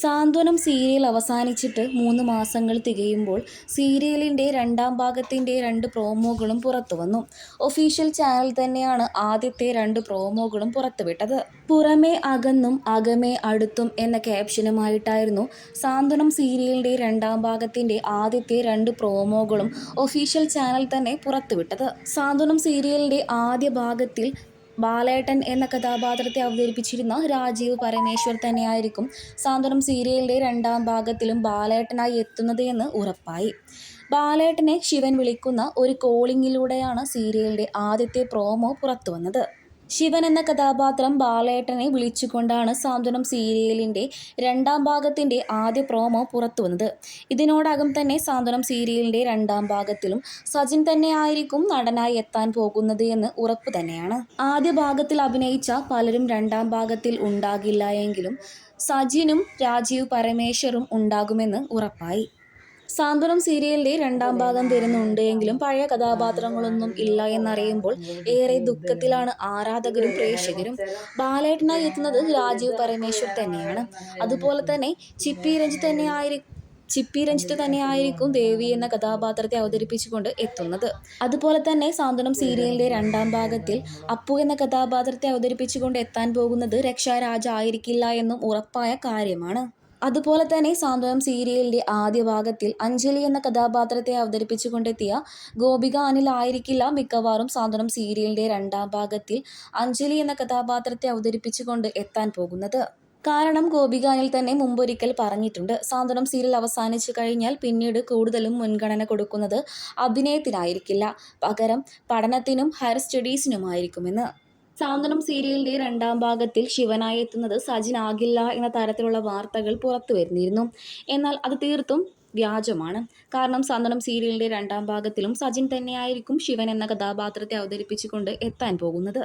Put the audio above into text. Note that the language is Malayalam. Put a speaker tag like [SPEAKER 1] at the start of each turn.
[SPEAKER 1] സാന്ത്വനം സീരിയൽ അവസാനിച്ചിട്ട് മൂന്ന് മാസങ്ങൾ തികയുമ്പോൾ സീരിയലിന്റെ രണ്ടാം ഭാഗത്തിന്റെ രണ്ട് പ്രോമോകളും പുറത്തുവന്നു ഒഫീഷ്യൽ ചാനൽ തന്നെയാണ് ആദ്യത്തെ രണ്ട് പ്രോമോകളും പുറത്തുവിട്ടത്. പുറമേ അകന്നും അകമേ അടുത്തും എന്ന ക്യാപ്ഷനുമായിട്ടായിരുന്നു സാന്ത്വനം സീരിയലിന്റെ രണ്ടാം ഭാഗത്തിന്റെ ആദ്യത്തെ രണ്ട് പ്രോമോകളും ഒഫീഷ്യൽ ചാനൽ തന്നെ പുറത്തുവിട്ടത്. സാന്ത്വനം സീരിയലിന്റെ ആദ്യ ഭാഗത്തിൽ ബാലേട്ടൻ എന്ന കഥാപാത്രത്തെ അവതരിപ്പിച്ചിരുന്ന രാജീവ് പരമേശ്വർ തന്നെയായിരിക്കും സാന്ത്വനം സീരിയലിന്റെ രണ്ടാം ഭാഗത്തിലും ബാലേട്ടനായി എത്തുന്നത് എന്ന് ഉറപ്പായി. ബാലേട്ടനെ ശിവൻ വിളിക്കുന്ന ഒരു കോളിങ്ങിലൂടെയാണ് സീരിയലിന്റെ ആദ്യത്തെ പ്രോമോ പുറത്തുവന്നത്. ശിവൻ എന്ന കഥാപാത്രം ബാലേട്ടനെ വിളിച്ചുകൊണ്ടാണ് സാന്ത്വനം സീരിയലിന്റെ രണ്ടാം ഭാഗത്തിന്റെ ആദ്യ പ്രോമോ പുറത്തു വന്നത്. ഇതിനോടകം തന്നെ സാന്ത്വനം സീരിയലിന്റെ രണ്ടാം ഭാഗത്തിലും സജിൻ തന്നെ ആയിരിക്കും നടനായി എത്താൻ പോകുന്നത് എന്ന് ഉറപ്പ് തന്നെയാണ്. ആദ്യ ഭാഗത്തിൽ അഭിനയിച്ച പലരും രണ്ടാം ഭാഗത്തിൽ ഉണ്ടാകില്ല എങ്കിലും സജിനും രാജീവ് പരമേശ്വറും ഉണ്ടാകുമെന്ന് ഉറപ്പായി. സാന്ത്വനം സീരിയലിന്റെ രണ്ടാം ഭാഗം വരുന്നുണ്ട് എങ്കിലും പഴയ കഥാപാത്രങ്ങളൊന്നും ഇല്ല എന്നറിയുമ്പോൾ ഏറെ ദുഃഖത്തിലാണ് ആരാധകരും പ്രേക്ഷകരും. ബാലേട്ടനായി എത്തുന്നത് രാജീവ് പരമേശ്വർ തന്നെയാണ്. അതുപോലെ തന്നെ ചിപ്പി രഞ്ജിത്ത് തന്നെയായിരിക്കും ചിപ്പി രഞ്ജിത്ത് തന്നെയായിരിക്കും ദേവി എന്ന കഥാപാത്രത്തെ അവതരിപ്പിച്ചുകൊണ്ട് എത്തുന്നത്. അതുപോലെ തന്നെ സാന്ത്വനം സീരിയലിന്റെ രണ്ടാം ഭാഗത്തിൽ അപ്പു എന്ന കഥാപാത്രത്തെ അവതരിപ്പിച്ചുകൊണ്ട് എത്താൻ പോകുന്നത് രക്ഷാരാജ ആയിരിക്കില്ല എന്നും ഉറപ്പായ കാര്യമാണ്. അതുപോലെ തന്നെ സാന്ത്വനം സീരിയലിന്റെ ആദ്യ ഭാഗത്തിൽ അഞ്ജലി എന്ന കഥാപാത്രത്തെ അവതരിപ്പിച്ചുകൊണ്ടെത്തിയ ഗോപിക അനിൽ ആയിരിക്കില്ല മിക്കവാറും സാന്ത്വനം സീരിയലിന്റെ രണ്ടാം ഭാഗത്തിൽ അഞ്ജലി എന്ന കഥാപാത്രത്തെ അവതരിപ്പിച്ചുകൊണ്ട് എത്താൻ പോകുന്നത്. കാരണം ഗോപിക അനിൽ തന്നെ മുമ്പൊരിക്കൽ പറഞ്ഞിട്ടുണ്ട്. സാന്ത്വനം സീരിയൽ അവസാനിച്ചു കഴിഞ്ഞാൽ പിന്നീട് കൂടുതലും മുൻഗണന കൊടുക്കുന്നത് അഭിനയത്തിനായിരിക്കില്ല. പകരം പഠനത്തിനും ഹയർ സ്റ്റഡീസിനുമായിരിക്കുമെന്ന്. സാന്ത്വനം സീരിയലിന്റെ രണ്ടാം ഭാഗത്തിൽ ശിവനായി എത്തുന്നത് സജിൻ ആകില്ല എന്ന തരത്തിലുള്ള വാർത്തകൾ പുറത്തു വരുന്നിരുന്നു. എന്നാൽ അത് തീർത്തും വ്യാജമാണ്. കാരണം സാന്ത്വനം സീരിയലിന്റെ രണ്ടാം ഭാഗത്തിലും സജിൻ തന്നെയായിരിക്കും ശിവൻ എന്ന കഥാപാത്രത്തെ അവതരിപ്പിച്ചുകൊണ്ട് എത്താൻ പോകുന്നത്.